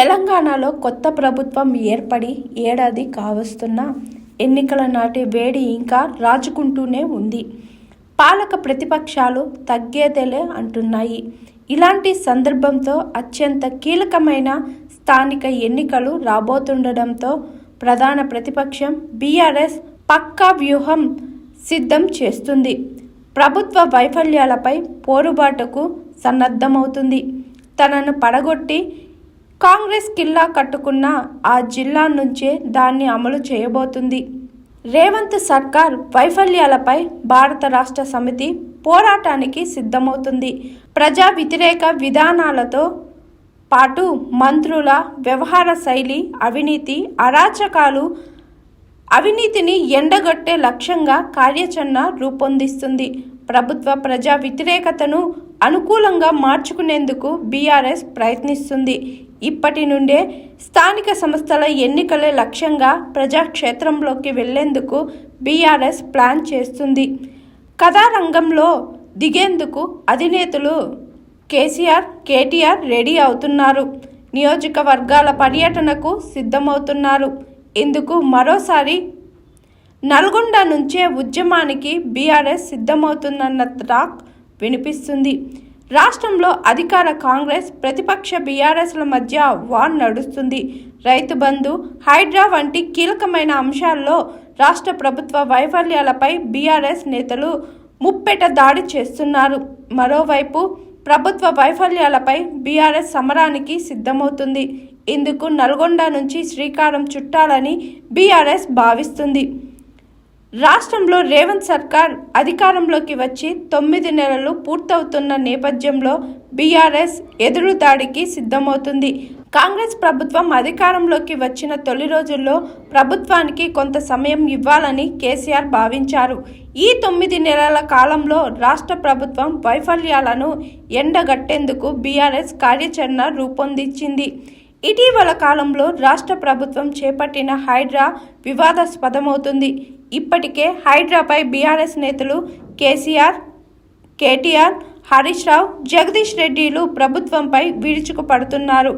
తెలంగాణలో కొత్త ప్రభుత్వం ఏర్పడి ఏడాది కావస్తున్న ఎన్నికల నాటి వేడి ఇంకా రాజుకుంటూనే ఉంది. పాలక ప్రతిపక్షాలు తగ్గేదేలే అంటున్నాయి. ఇలాంటి సందర్భంతో అత్యంత కీలకమైన స్థానిక ఎన్నికలు రాబోతుండడంతో ప్రధాన ప్రతిపక్షం బీఆర్ఎస్ పక్కా వ్యూహం సిద్ధం చేస్తుంది. ప్రభుత్వ వైఫల్యాలపై పోరుబాటుకు సన్నద్ధమవుతుంది. తనను పడగొట్టి కాంగ్రెస్ కిల్లా కట్టుకున్న ఆ జిల్లా నుంచే దాన్ని అమలు చేయబోతుంది. రేవంత్ సర్కార్ వైఫల్యాలపై భారత రాష్ట్ర సమితి పోరాటానికి సిద్ధమవుతుంది. ప్రజా వ్యతిరేక విధానాలతో పాటు మంత్రుల వ్యవహార శైలి అవినీతి అరాచకాలు అవినీతిని ఎండగొట్టే లక్ష్యంగా కార్యాచరణ రూపొందిస్తుంది. ప్రభుత్వ ప్రజా వ్యతిరేకతను అనుకూలంగా మార్చుకునేందుకు బీఆర్ఎస్ ప్రయత్నిస్తుంది. ఇప్పటి నుండే స్థానిక సంస్థల ఎన్నికలే లక్ష్యంగా ప్రజాక్షేత్రంలోకి వెళ్ళేందుకు బీఆర్ఎస్ ప్లాన్ చేస్తుంది. కథారంగంలో దిగేందుకు అధినేతలు కేసీఆర్ కేటీఆర్ రెడీ అవుతున్నారు. నియోజకవర్గాల పర్యటనకు సిద్ధమవుతున్నారు. ఇందుకు మరోసారి నల్గొండ నుంచే ఉద్యమానికి బీఆర్ఎస్ సిద్ధమవుతుందన్న టాక్ వినిపిస్తుంది. రాష్ట్రంలో అధికార కాంగ్రెస్ ప్రతిపక్ష బీఆర్ఎస్ల మధ్య వార్ నడుస్తుంది. రైతు బంధు హైడ్రా వంటి కీలకమైన అంశాల్లో రాష్ట్ర ప్రభుత్వ వైఫల్యాలపై బీఆర్ఎస్ నేతలు ముప్పెట దాడి చేస్తున్నారు. మరోవైపు ప్రభుత్వ వైఫల్యాలపై బీఆర్ఎస్ సమరానికి సిద్ధమవుతుంది. ఇందుకు నల్గొండ నుంచి శ్రీకారం చుట్టాలని బీఆర్ఎస్ భావిస్తుంది. రాష్ట్రంలో రేవంత్ సర్కార్ అధికారంలోకి వచ్చి తొమ్మిది నెలలు పూర్తవుతున్న నేపథ్యంలో బీఆర్ఎస్ ఎదురు దాడికి సిద్ధమవుతుంది. కాంగ్రెస్ ప్రభుత్వం అధికారంలోకి వచ్చిన తొలి రోజుల్లో ప్రభుత్వానికి కొంత సమయం ఇవ్వాలని కేసీఆర్ భావించారు. ఈ తొమ్మిది నెలల కాలంలో రాష్ట్ర ప్రభుత్వం వైఫల్యాలను ఎండగట్టేందుకు బీఆర్ఎస్ కార్యాచరణ రూపొందించింది. ఇటీవల కాలంలో రాష్ట్ర ప్రభుత్వం చేపట్టిన హైడ్రా వివాదాస్పదమవుతుంది. ఇప్పటికే హైడ్రాపై బీఆర్ఎస్ నేతలు కేసీఆర్ కేటీఆర్ హరీష్ రావు జగదీష్ రెడ్డిలు ప్రభుత్వంపై విరుచుకుపడుతున్నారు.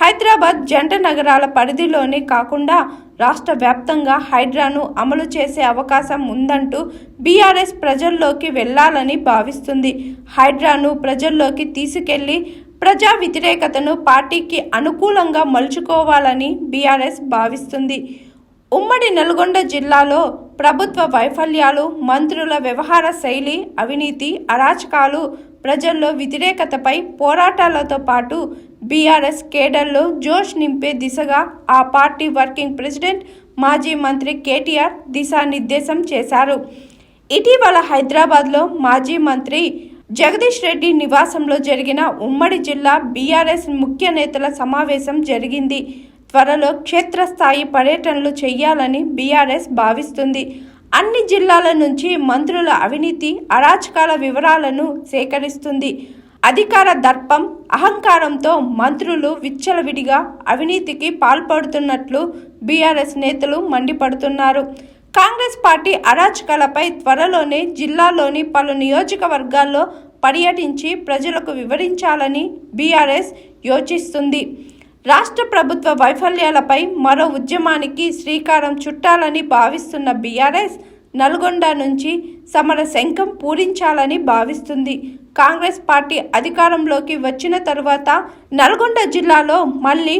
హైదరాబాద్ జంట నగరాల పరిధిలోనే కాకుండా రాష్ట్ర వ్యాప్తంగా హైడ్రాను అమలు చేసే అవకాశం ఉందంటూ బీఆర్ఎస్ ప్రజల్లోకి వెళ్ళాలని భావిస్తుంది. హైడ్రాను ప్రజల్లోకి తీసుకెళ్ళి ప్రజా వ్యతిరేకతను పార్టీకి అనుకూలంగా మలుచుకోవాలని బీఆర్ఎస్ భావిస్తుంది. ఉమ్మడి నల్గొండ జిల్లాలో ప్రభుత్వ వైఫల్యాలు మంత్రుల వ్యవహార శైలి అవినీతి అరాచకాలు ప్రజల్లో వ్యతిరేకతపై పోరాటాలతో పాటు బీఆర్ఎస్ కేడర్లో జోష్ నింపే దిశగా ఆ పార్టీ వర్కింగ్ ప్రెసిడెంట్ మాజీ మంత్రి కేటీఆర్ దిశానిర్దేశం చేశారు. ఇటీవల హైదరాబాద్లో మాజీ మంత్రి జగదీష్ రెడ్డి నివాసంలో జరిగిన ఉమ్మడి జిల్లా బీఆర్ఎస్ ముఖ్య నేతల సమావేశం జరిగింది. త్వరలో క్షేత్రస్థాయి పర్యటనలు చేయాలని బీఆర్ఎస్ భావిస్తుంది. అన్ని జిల్లాల నుంచి మంత్రుల అవినీతి అరాచకాల వివరాలను సేకరిస్తుంది. అధికార దర్పం అహంకారంతో మంత్రులు విచ్చలవిడిగా అవినీతికి పాల్పడుతున్నట్లు బీఆర్ఎస్ నేతలు మండిపడుతున్నారు. కాంగ్రెస్ పార్టీ అరాచకాలపై త్వరలోనే జిల్లాలోని పలు నియోజకవర్గాల్లో పర్యటించి ప్రజలకు వివరించాలని బీఆర్ఎస్ యోచిస్తుంది. రాష్ట్ర ప్రభుత్వ వైఫల్యాలపై మరో ఉద్యమానికి శ్రీకారం చుట్టాలని భావిస్తున్న బీఆర్ఎస్ నల్గొండ నుంచి సమర శంఖం పూరించాలని భావిస్తుంది. కాంగ్రెస్ పార్టీ అధికారంలోకి వచ్చిన తరువాత నల్గొండ జిల్లాలో మళ్ళీ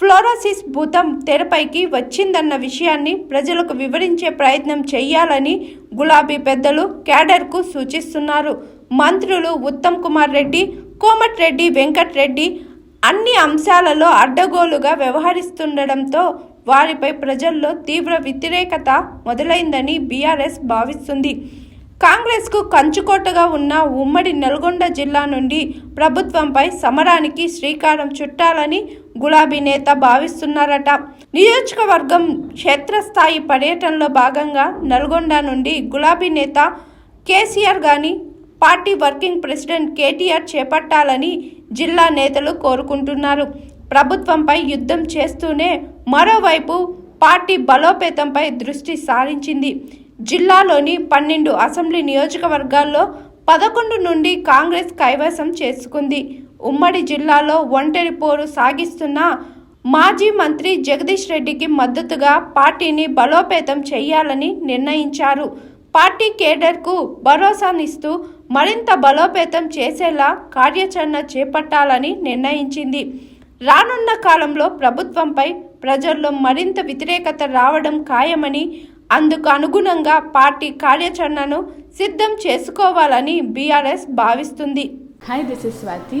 ఫ్లోరోసిస్ భూతం తెరపైకి వచ్చిందన్న విషయాన్ని ప్రజలకు వివరించే ప్రయత్నం చేయాలని గులాబీ పెద్దలు క్యాడర్కు సూచిస్తున్నారు. మంత్రులు ఉత్తమ్ కుమార్ రెడ్డి కోమటిరెడ్డి వెంకట్రెడ్డి అన్ని అంశాలలో అడ్డగోలుగా వ్యవహరిస్తుండటంతో వారిపై ప్రజల్లో తీవ్ర వ్యతిరేకత మొదలైందని బీఆర్ఎస్ భావిస్తుంది. కాంగ్రెస్కు కంచుకోటగా ఉన్న ఉమ్మడి నల్గొండ జిల్లా నుండి ప్రభుత్వంపై సమరానికి శ్రీకారం చుట్టాలని గులాబీ నేత భావిస్తున్నారట. నియోజకవర్గం క్షేత్రస్థాయి పర్యటనలో భాగంగా నల్గొండ నుండి గులాబీ నేత కేసీఆర్ గాని పార్టీ వర్కింగ్ ప్రెసిడెంట్ కేటీఆర్ చేపట్టాలని జిల్లా నేతలు కోరుకుంటున్నారు. ప్రభుత్వంపై యుద్ధం చేస్తూనే మరోవైపు పార్టీ బలోపేతంపై దృష్టి సారించింది. జిల్లాలోని పన్నెండు అసెంబ్లీ నియోజకవర్గాల్లో పదకొండు నుండి కాంగ్రెస్ కైవసం చేసుకుంది. ఉమ్మడి జిల్లాలో ఒంటరి పోరు సాగిస్తున్న మాజీ మంత్రి జగదీష్ రెడ్డికి మద్దతుగా పార్టీని బలోపేతం చేయాలని నిర్ణయించారు. పార్టీ కేడర్కు భరోసానిస్తూ మరింత బలోపేతం చేసేలా కార్యాచరణ చేపట్టాలని నిర్ణయించింది. రానున్న కాలంలో ప్రభుత్వంపై ప్రజల్లో మరింత వ్యతిరేకత రావడం ఖాయమని అందుకు అనుగుణంగా పార్టీ కార్యాచరణను సిద్ధం చేసుకోవాలని బీఆర్ఎస్ భావిస్తుంది. Hi this is Swathi